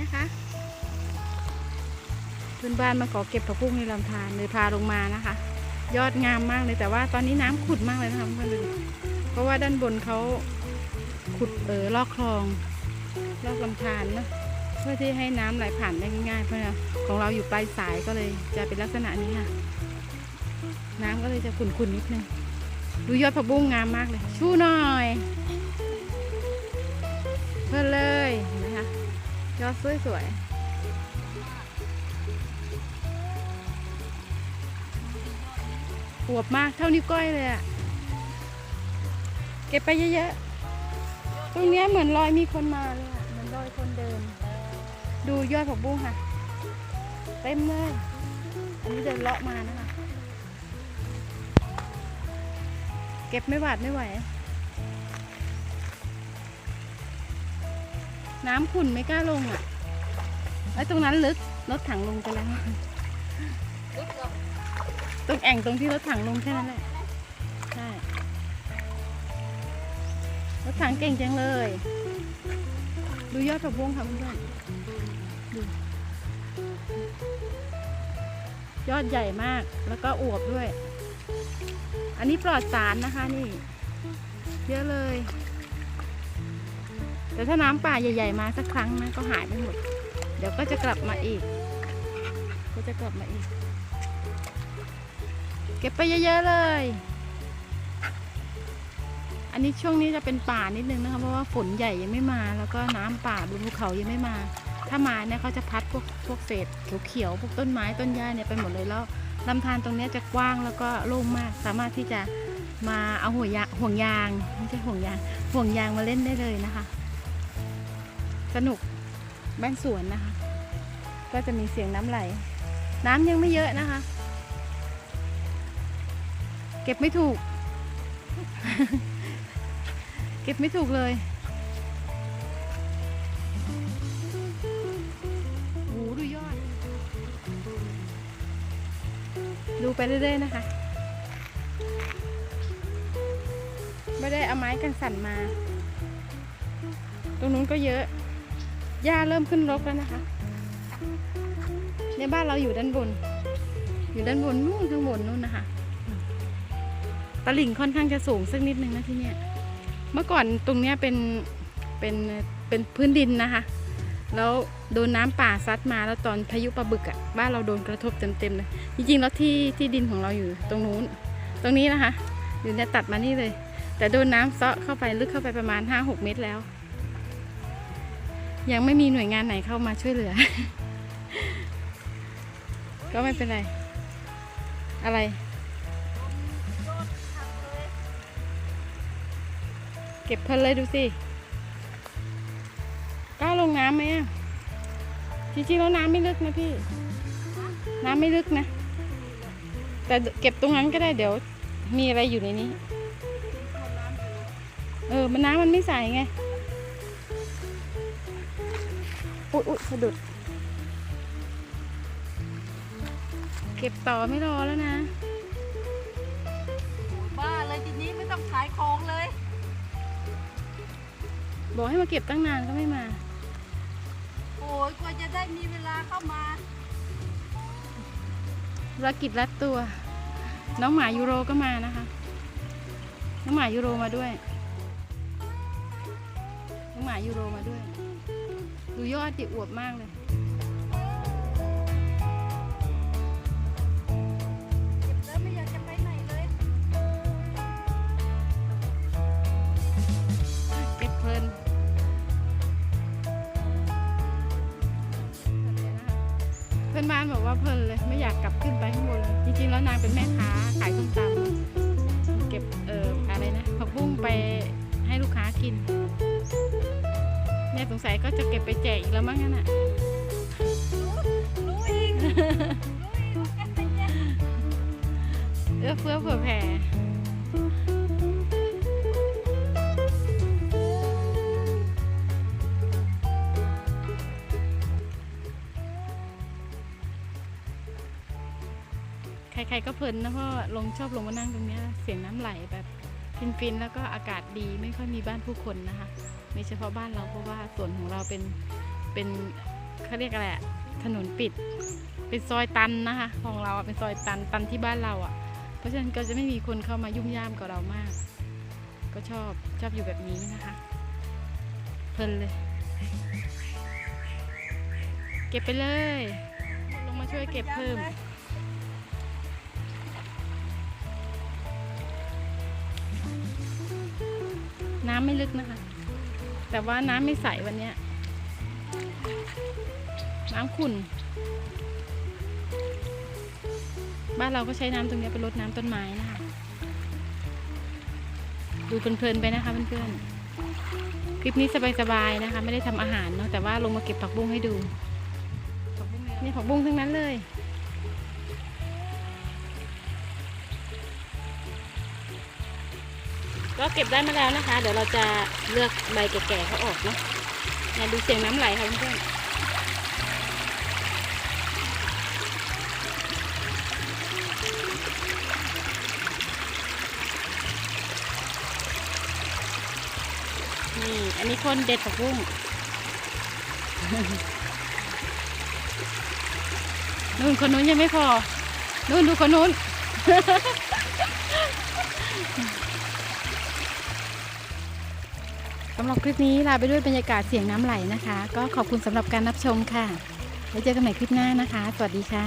นะคะเพื่อนบ้านมาขอเก็บผักบุ้งในลำธารเลยพาลงมานะคะ ยอดงามมากเลยแต่ว่าตอนนี้น้ำขุดมากเลยนะคะเพื่อนเพราะว่าด้านบนเขาขุดเออลอกคลองลอกลำธารนะเพื่อที่ให้น้ำไหลผ่านได้ง่ายๆ เพื่อนของเราอยู่ปลายสายก็เลยจะเป็นลักษณะนี้ค่ะ น้ำก็เลยจะขุ่นๆนิดนึงดูยอดผักบุ้งงามมากเลย ชู้หน่อย ยอดสวยอวบมากเท่านิ้วก้อยเลยอะเก็บไปเยอะๆ ตรงเนี้ยเหมือนรอยมีคนมาเลยอะเหมือนรอยคนเดิน ดูยอดผักบุ้งค่ะ เต็มเลย อันนี้เดินเลาะมานะคะ เก็บไม่หวาดไม่ไหว น้ำขุ่นไม่กล้าลงอะ ไอ้ตรงนั้นลึกรถถังลงไปแล้วตรงแอ่งตรงที่รถถังลงแค่นั้นแหละใช่รถถังเก่งจังเลย ดูยอดผักบุ้งค่ะเพื่อนๆดูยอดใหญ่มากแล้วก็อวบด้วย อันนี้ปลอดสารนะคะนี่ เยอะเลยแต่ถ้าน้ำป่าใหญ่ ๆ มาสักครั้งนะก็หายไปหมด เดี๋ยวก็จะกลับมาอีก ก็จะกลับมาอีก เก็บไปเยอะ ๆ เลย อันนี้ช่วงนี้จะเป็นป่านิดนึงนะคะเพราะว่าฝนใหญ่ยังไม่มา แล้วก็น้ำป่าบนภูเขายังไม่มา ถ้ามาเนี่ยเขาจะพัดพวกพวกเศษเขียวๆพวกต้นไม้ต้นหญ้าเนี่ยไปหมดเลยแล้วลำธารตรงเนี้ยจะกว้างแล้วก็โล่งมาก สามารถที่จะมาเอาห่วงยางห่วงยางไม่ใช่ห่วงยางห่วงยางมาเล่นได้เลยนะคะ สนุก บ้านสวนนะคะ ก็จะมีเสียงน้ำไหล น้ำยังไม่เยอะนะคะ เก็บไม่ถูก เก็บไม่ถูกเลยโอ้โหดูยอด ดูไปเรื่อยๆนะคะไม่ได้เอาไม้กันสั่นมา ตรงนู้นก็เยอะ หญ้าเริ่มขึ้นรกแล้วนะคะในบ้านเราอยู่ด้านบน อยู่ด้านบนนู่นข้างบนนู่นนะคะตลิ่งค่อนข้างจะสูงสักนิดนึงนะที่เนี่ยเมื่อก่อนตรงเนี้ยเป็นเป็นเป็นพื้นดินนะคะ แล้วโดนน้ำป่าซัดมาแล้วตอนพายุปลาบึกอะ่ะบ้านเราโดนกระทบเต็มๆเลยจริงๆแล้วที่ที่ดินของเราอยู่ตรงนู้น ตรงนี้นะคะอยู่เนี่ยตัดมานี่เลย แต่โดนน้ำเซาะเข้าไปลึกเข้าไปประมาณ 5-6 เมตรแล้ว ยังไม่มีหน่วยงานไหนเข้ามาช่วยเหลือ ก็ไม่เป็นไร อะไรเก็บเพลินเลยดูสิก้าลงน้ำไหมอะจริงๆแล้วน้ำไม่ลึกนะพี่ น้ำไม่ลึกนะ แต่เก็บตรงนั้นก็ได้เดี๋ยวมีอะไรอยู่ในนี้ เออ มันน้ำมันไม่ใสไง อุ๊ยอุ๊ยสะดุด เก็บต่อไม่รอแล้วนะ บ้าเลยทีนี้ไม่ต้องขายของเลย บอกให้มาเก็บตั้งนานก็ไม่มา โอ้ยกว่าจะได้มีเวลาเข้ามาภารกิจรัดตัว น้องหมายูโรก็มานะคะ น้องหมายูโรมาด้วย น้องหมายูโรมาด้วย ดูยอดดิอวบมากเลยเก็บแล้วไม่อยากจะไปไหนเลยเก็บเพลินเพื่อนบ้านบอกว่าเพลินเลยไม่อยากกลับขึ้นไปข้างบนเลยจริงๆแล้วนางเป็นแม่ค้าขายส้มตำเก็บเอ่ออะไรนะผักบุ้งไปให้ลูกค้ากิน เนี่ยสงสัยก็จะเก็บไปแจกอีกแล้วมั้งนั่นน่ะรู้อีกรู้อีกว่าแกเป็นยังเอื้อเฟื้อเผื่อแผ่ใครๆก็เพลินนะเพราะลงชอบลงมานั่งตรงเนี้ยเสียงน้ำไหลแบบฟินๆ แล้วก็อากาศดีไม่ค่อยมีบ้านผู้คนนะคะไม่เฉพาะบ้านเราเพราะว่าส่วนของเราเป็นเป็นเขาเรียกอะไรอะถนนปิด เป็นซอยตันนะคะ ของเราเป็นซอยตันตันที่บ้านเราอะ เพราะฉะนั้นก็จะไม่มีคนเข้ามายุ่มย่ามกับเรามาก ก็ชอบชอบอยู่แบบนี้นะคะ เพลินเลย เก็บไปเลย ลงมาช่วยเก็บเพิ่มน้ำไม่ลึกนะคะ แต่ว่าน้ำไม่ใสวันนี้น้ำขุ่น บ้านเราก็ใช้น้ำตรงนี้ไปรดน้ำต้นไม้นะคะ ดูเพลินๆไปนะคะเพื่อนๆ คลิปนี้สบายๆนะคะ ไม่ได้ทำอาหารเนาะแต่ว่าลงมาเก็บผักบุ้งให้ดู นี่ผักบุ้งทั้งนั้นเลย ก็เก็บได้มาแล้วนะคะ เดี๋ยวเราจะเลือกใบแก่ๆเขาออกเนาะเนี่ยดูเสียงน้ำไหลค่ะเพื่อนนี่อันนี้คนเด็ดผักบุ้งนู่นคนนู้นยังไม่พอนู่นดูคนนู้น สำหรับคลิปนี้ลาไปด้วยบรรยากาศเสียงน้ำไหลนะคะ ก็ขอบคุณสำหรับการรับชมค่ะ ไว้เจอกันใหม่คลิปหน้านะคะ สวัสดีค่ะ